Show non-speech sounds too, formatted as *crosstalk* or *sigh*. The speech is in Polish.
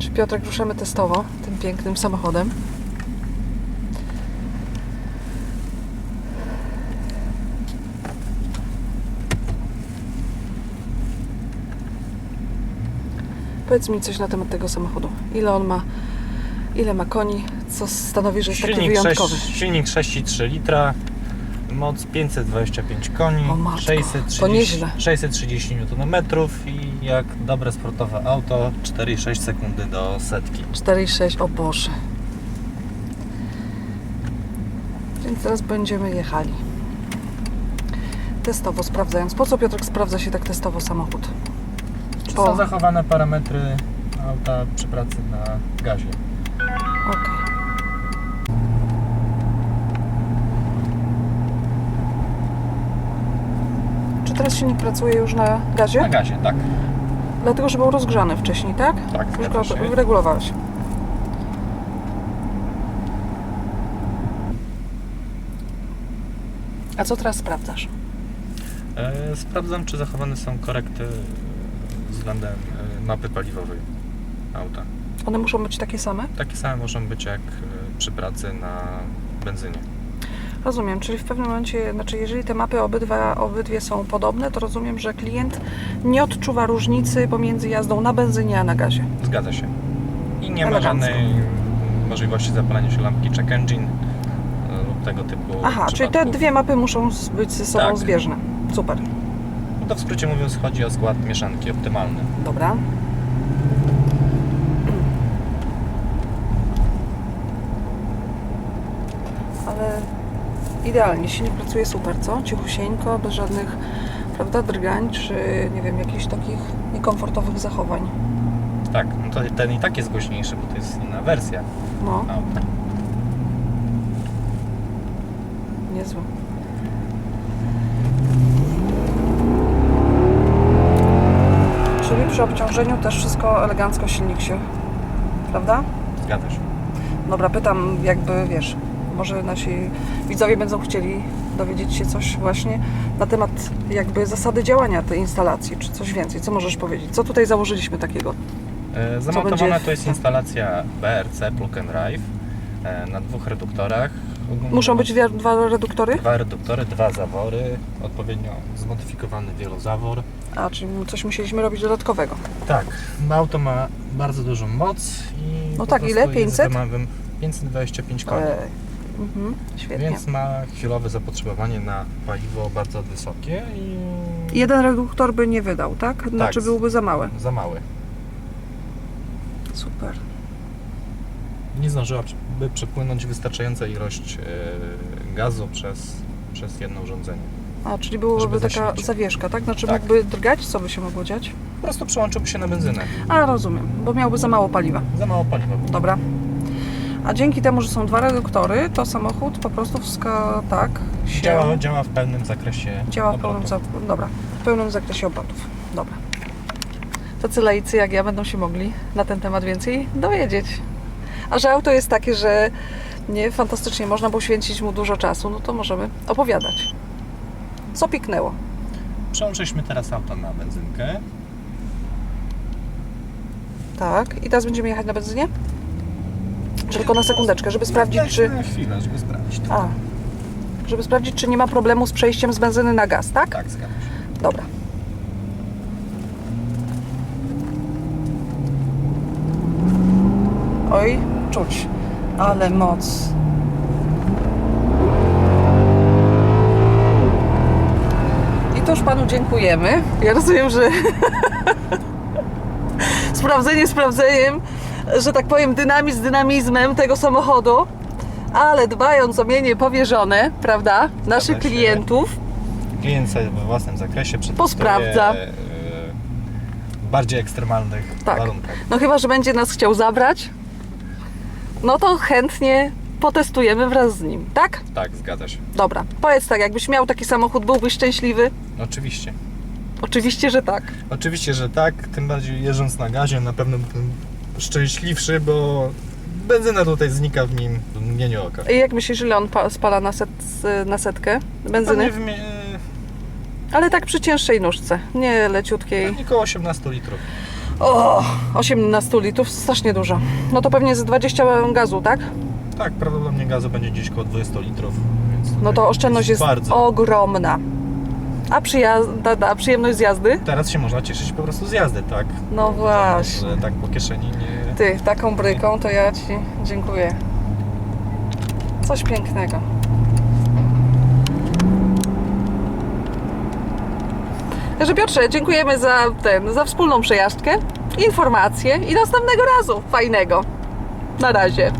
Czy Piotrek ruszamy testowo tym pięknym samochodem? Powiedz mi coś na temat tego samochodu. Ile on ma, ile ma koni, co stanowi, że jest taki Silnik, wyjątkowy? 6, silnik 6,3 litra, moc 525 koni, O matko, to 630, nieźle. 630 Nm i jak dobre sportowe auto 4,6 sekundy do setki. 4,6, o Boże. Więc teraz będziemy jechali. Testowo sprawdzając. Po co Piotrek sprawdza się tak testowo samochód? Czy Po- są zachowane parametry auta przy pracy na gazie? Okej. Czy teraz silnik pracuje już na gazie? Na gazie, tak. Dlatego, że był rozgrzany wcześniej, tak? Tak, Już go się. wyregulowałeś. A co teraz sprawdzasz? E, sprawdzam, czy zachowane są korekty względem e, mapy paliwowej auta. One muszą być takie same? Takie same mogą być jak e, przy pracy na benzynie. Rozumiem, czyli w pewnym momencie, znaczy jeżeli te mapy obydwa, obydwie są podobne, to rozumiem, że klient nie odczuwa różnicy pomiędzy jazdą na benzynie a na gazie. Zgadza się. I nie ma Elegancko. żadnej możliwości zapalenia się lampki check engine e, lub tego typu Aha, czyli te przypadków. dwie mapy muszą z- być ze sobą Tak. zbieżne. Super. No to w skrócie mówiąc chodzi o skład mieszanki optymalny. Dobra. Ale idealnie, silnik pracuje super, co? Cichusieńko, bez żadnych, prawda, drgań, czy nie wiem, jakichś takich niekomfortowych zachowań. Tak, no to ten i tak jest głośniejszy, bo to jest inna wersja No, auta. niezłe. Czyli przy obciążeniu też wszystko elegancko silnik się, prawda? Zgadza się. Dobra, pytam jakby, wiesz, może nasi widzowie będą chcieli dowiedzieć się coś właśnie na temat jakby zasady działania tej instalacji, czy coś więcej. Co możesz powiedzieć? Co tutaj założyliśmy takiego? E, Zamontowana będzie- to jest instalacja BRC Plug and Drive e, na dwóch reduktorach. Ogólnie Muszą być dwie, dwa reduktory? Dwa reduktory, dwa zawory, odpowiednio zmodyfikowany wielozawór. A, czyli coś musieliśmy robić dodatkowego. Tak, auto ma bardzo dużą moc i No po tak, prostu ile? jest 500? wymagem 525 koni. Ej. Mhm, świetnie. Więc ma chwilowe zapotrzebowanie na paliwo bardzo wysokie i Jeden reduktor by nie wydał, tak? Znaczy z- byłby za mały. za mały. Super. Nie zdążyłaby przepłynąć wystarczająca ilość e, gazu przez, przez jedno urządzenie. A, czyli byłaby taka zawieszka, tak? Znaczy Tak. mógłby drgać? Co by się mogło dziać? Po prostu przełączyłby się na benzynę. A, rozumiem, bo miałby za mało paliwa. Za mało paliwa. Dobra. A dzięki temu, że są dwa reduktory, to samochód po prostu wska tak się Działa, działa w pełnym zakresie działa w pełnym, za, dobra, w pełnym zakresie obrotów. Dobra. Tacy laicy jak ja będą się mogli na ten temat więcej dowiedzieć. A że auto jest takie, że nie fantastycznie można poświęcić mu dużo czasu, no to możemy opowiadać. Co piknęło? Przełączyliśmy teraz auto na benzynkę. Tak. I teraz będziemy jechać na benzynie? Czy tylko na sekundeczkę, żeby sprawdzić, czy... Na chwilę, żeby sprawdzić. to. A, żeby sprawdzić, czy nie ma problemu z przejściem z benzyny na gaz, tak? Tak, się. Dobra. Oj, czuć, ale moc. I to już panu dziękujemy. Ja rozumiem, że *laughs* sprawdzenie sprawdzeniem, że tak powiem, dynamizm dynamizmem tego samochodu, ale dbając o mienie powierzone, prawda, naszych się. klientów, Klient sobie we własnym zakresie przetestuje Posprawdza. e, w bardziej ekstremalnych Tak. warunkach. No chyba, że będzie nas chciał zabrać, no to chętnie potestujemy wraz z nim, tak? Tak, zgadza się. Dobra, powiedz tak, jakbyś miał taki samochód, byłbyś szczęśliwy? Oczywiście. Oczywiście, że tak. Oczywiście, że tak, tym bardziej jeżdżąc na gazie na pewno będę szczęśliwszy, bo benzyna tutaj znika w nim w mgnieniu oka. I jak myślisz, ile on pa- spala na, set, na setkę benzyny? Pewnie w mie- Ale tak przy cięższej nóżce, nie leciutkiej. pewnie około 18 litrów. O, 18 litrów, strasznie dużo. No to pewnie z 20 gazu, tak? Tak, prawdopodobnie gazu będzie gdzieś około 20 litrów. Więc No tutaj to oszczędność jest bardzo. ogromna. A, przyjazda, a przyjemność z jazdy? Teraz się można cieszyć po prostu z jazdy, tak? No właśnie. Że tak po kieszeni nie... Ty, taką bryką to ja Ci dziękuję. Coś pięknego. Także Piotrze, dziękujemy za ten, za wspólną przejażdżkę, informacje i następnego razu fajnego. Na razie.